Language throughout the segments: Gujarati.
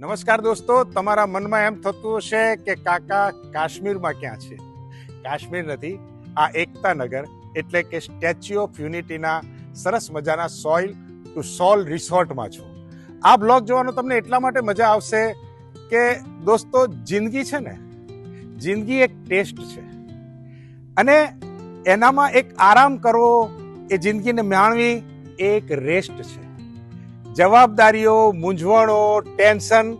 નમસ્કાર દોસ્તો, તમારા મનમાં એમ થતું હશે કે કાકા કાશ્મીરમાં ક્યાં છે? કાશ્મીર નથી, આ એકતા નગર એટલે કે સ્ટેચ્યુ ઓફ યુનિટીના સરસ મજાના સોઇલ ટુ સોલ રિસોર્ટમાં છું. આ બ્લોગ જોવાનો તમને એટલા માટે મજા આવશે કે દોસ્તો, જિંદગી છે ને, જિંદગી એક ટેસ્ટ છે. અને એનામાં એક આરામ કરવો એ જિંદગીને માણવી એ એક રેસ્ટ છે. જવાબદારીઓ, મૂંઝવણો, ટેન્શન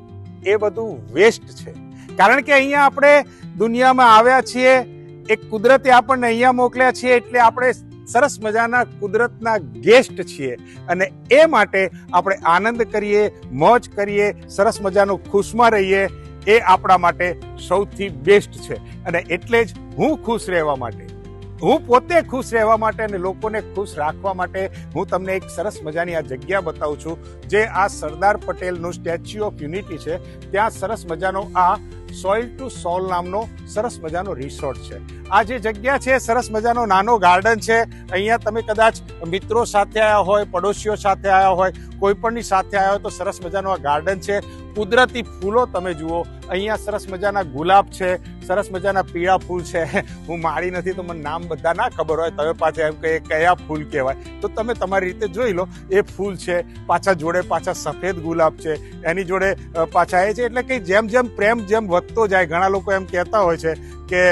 એ બધું વેસ્ટ છે. કારણ કે અહીંયા આપણે દુનિયામાં આવ્યા છીએ, એક કુદરતે આપણને અહીંયા મોકલ્યા છીએ એટલે આપણે સરસ મજાના કુદરતના ગેસ્ટ છીએ. અને એ માટે આપણે આનંદ કરીએ, મોજ કરીએ, સરસ મજાનું ખુશમાં રહીએ, એ આપણા માટે સૌથી બેસ્ટ છે. અને એટલે જ હું ખુશ રહેવા માટે હું પોતે ખુશ રહેવા માટે અને લોકોને ખુશ રાખવા માટે હું તમને એક સરસ મજાની આ જગ્યા બતાવું છું, જે આ સરદાર પટેલનું સ્ટેચ્યુ ઓફ યુનિટી છે. ત્યાં સરસ મજાનો આ સોઇલ ટુ સોલ નામનો સરસ મજાનો રિસોર્ટ છે. આ જે જગ્યા છે, સરસ મજાનો નાનો ગાર્ડન છે. અહીંયા તમે કદાચ મિત્રો સાથે આવ્યા હોય, પડોશીઓ સાથે આવ્યા હોય, કોઈ પણની સાથે આવ્યા હોય તો સરસ મજાનો આ ગાર્ડન છે. કુદરતી ફૂલો તમે જુઓ. અહીંયા સરસ મજાના ગુલાબ છે સરસ મજાના પીળા ફૂલ છે. હું માળી નથી તો મને નામ બધા ના ખબર હોય. તમે પાછા એમ કે કયા ફૂલ કહેવાય. તો તમે તમારી રીતે જોઈ લો, એ ફૂલ છે, પાછા જોડે પાછા સફેદ ગુલાબ છે, એની જોડે પાછા એ છે. એટલે કે જેમ જેમ પ્રેમ જેમ વધતો જાય, ઘણા લોકો એમ કહેતા હોય છે કે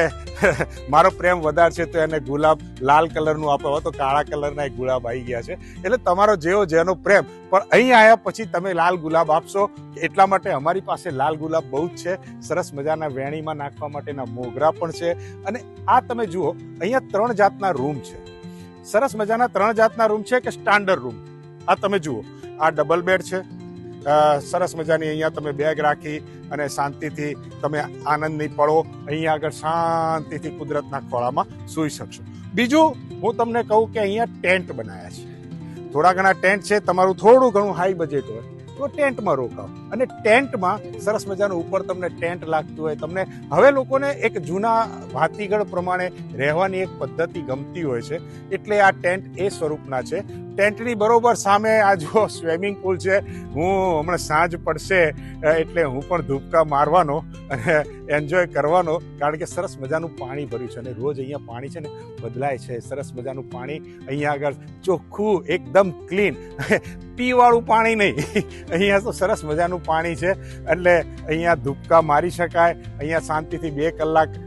મારો પ્રેમ વધારે છે તો એને ગુલાબ લાલ કલરનું આપો તો કાળા કલરના ગુલાબ આવી ગયા છે. એટલે તમારો જેવો જેનો પ્રેમ, પણ અહીં આવ્યા પછી તમે લાલ ગુલાબ આપશો, એટલા માટે અમારી પાસે લાલ ગુલાબ બહુ જ છે. સરસ મજાના વેણીમાં નાખવા માટેના મોગરા પણ છે. અને આ તમે જુઓ, અહીંયા ત્રણ જાતના રૂમ છે. સરસ મજાના ત્રણ જાતના રૂમ છે કે સ્ટાન્ડર્ડ રૂમ આ તમે જુઓ, આ ડબલ બેડ છે સરસ મજાની અહીંયા તમે બેગ રાખી અને શાંતિથી તમે આનંદની પળો અહીંયા આગળ શાંતિથી કુદરતના ખોળામાં સૂઈ શકશો. બીજું, હું તમને કહું કે અહીંયા ટેન્ટ બનાવ્યા છે. થોડા ઘણા ટેન્ટ છે, તમારું થોડું ઘણું હાઈ બજેટ હોય, તો ટેન્ટમાં રોકાવ. અને ટેન્ટમાં સરસ મજાનું ઉપર તમને ટેન્ટ લાગતું હોય, તમને હવે લોકોને એક જૂના ભાતીગળ પ્રમાણે રહેવાની એક પદ્ધતિ ગમતી હોય છે, એટલે આ ટેન્ટ એ સ્વરૂપના છે. ટેન્ટની બરોબર સામે આ જો સ્વિમિંગ પુલ છે, હું હમણાં સાંજ પડશે એટલે હું પણ ધૂપકા મારવાનો અને એન્જોય કરવાનો, કારણ કે સરસ મજાનું પાણી ભર્યું છે અને રોજ અહીંયા પાણી છે ને બદલાય છે. સરસ મજાનું પાણી અહીંયા આગળ ચોખ્ખું, એકદમ ક્લીન, પીવાળું પાણી નહીં. અહીંયા તો સરસ મજાનું પાણી છે, એટલે અહીંયા ધૂપકા મારી શકાય, અહીંયા શાંતિથી બે કલાક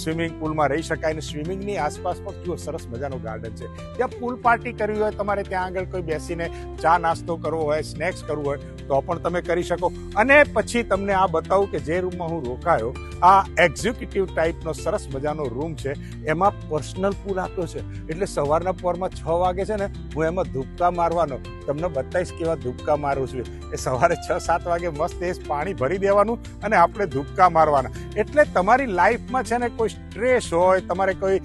સ્વિમિંગ પુલમાં રહી શકાય અને સ્વિમિંગની આસપાસ પણ જુઓ, સરસ મજાનું ગાર્ડન છે. ત્યાં પુલ પાર્ટી કરવી હોય તમારે ત્યાં આગળ કોઈ બેસીને ચા નાસ્તો કરવો હોય, સ્નેક્સ કરવું હોય, તો પણ તમે કરી શકો. અને પછી તમને આ બતાવું કે જે રૂમમાં હું રોકાયો, આ એક્ઝિક્યુટિવ ટાઈપનો સરસ મજાનો રૂમ છે. એમાં પર્સનલ પૂલ આપ્યો છે. એટલે સવારના પોરમાં છ વાગે છે ને, હું એમાં ધૂપકા મારવાનો. તમને બતાવીશ કેવા ધૂપકા મારું છું. એ સવારે છ, સાત વાગે મસ્ત એ પાણી ભરી દેવાનું અને આપણે ધૂપકા મારવાના. એટલે તમારી લાઈફમાં છે ને કોઈ સ્ટ્રેસ હોય, તમારે કોઈ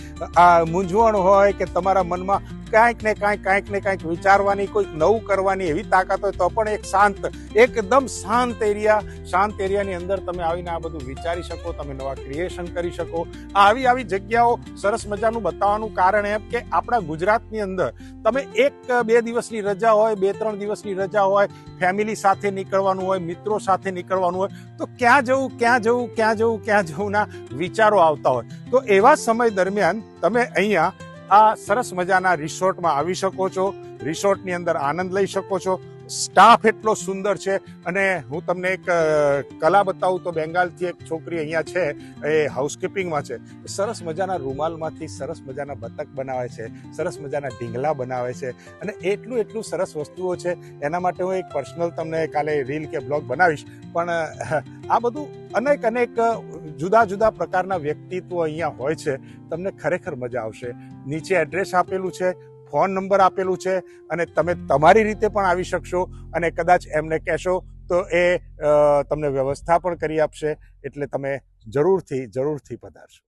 મૂંઝવણ હોય કે તમારા મનમાં કાંઈક ને કાંઈક કાંઈક ને કાંઈક વિચારવાની, કોઈક નવું કરવાની એવી તાકાત હોય તો પણ એક શાંત, એકદમ શાંત એરિયા, શાંત એરિયાની અંદર તમે આવીને આ બધું વિચારી શકો, તમે નવા ક્રિએશન કરી શકો. આ આવી આવી જગ્યાઓ સરસ મજાનું બતાવવાનું કારણ એમ કે આપણા ગુજરાતની અંદર તમે એક, બે દિવસની રજા હોય, બે, ત્રણ દિવસની રજા હોય ફેમિલી સાથે નીકળવાનું હોય, મિત્રો સાથે નીકળવાનું હોય, તો ક્યાં જવું ક્યાં જવું ક્યાં જવું ક્યાં જવું ના વિચારો આવતા હોય. તો એવા સમય દરમિયાન તમે અહીંયા આ સરસ મજાના રિસોર્ટમાં આવી શકો છો. રિસોર્ટની અંદર આનંદ લઈ શકો છો. સ્ટાફ એટલો સુંદર છે અને હું તમને એક કલા બતાવું તો બેંગાલથી એક છોકરી અહીંયા છે, એ હાઉસકીપિંગમાં છે. સરસ મજાના રૂમાલમાંથી સરસ મજાના બતક બનાવે છે, સરસ મજાના ઢીંગલા બનાવે છે અને એટલું એટલું સરસ વસ્તુઓ છે. એના માટે હું એક પર્સનલ તમને કાલે રીલ કે બ્લોગ બનાવીશ. પણ આ બધું અનેક અનેક જુદા જુદા પ્રકારના વ્યક્તિત્વ અહીંયા હોય છે. તમને ખરેખર મજા આવશે. નીચે એડ્રેસ આપેલું છે ફોન નંબર આપેલું છે અને તમે તમારી રીતે પણ આવી શકશો અને કદાચ એમને કહેશો તો એ તમને વ્યવસ્થા પણ કરી આપશે. એટલે તમે જરૂરથી જરૂરથી પધારશો.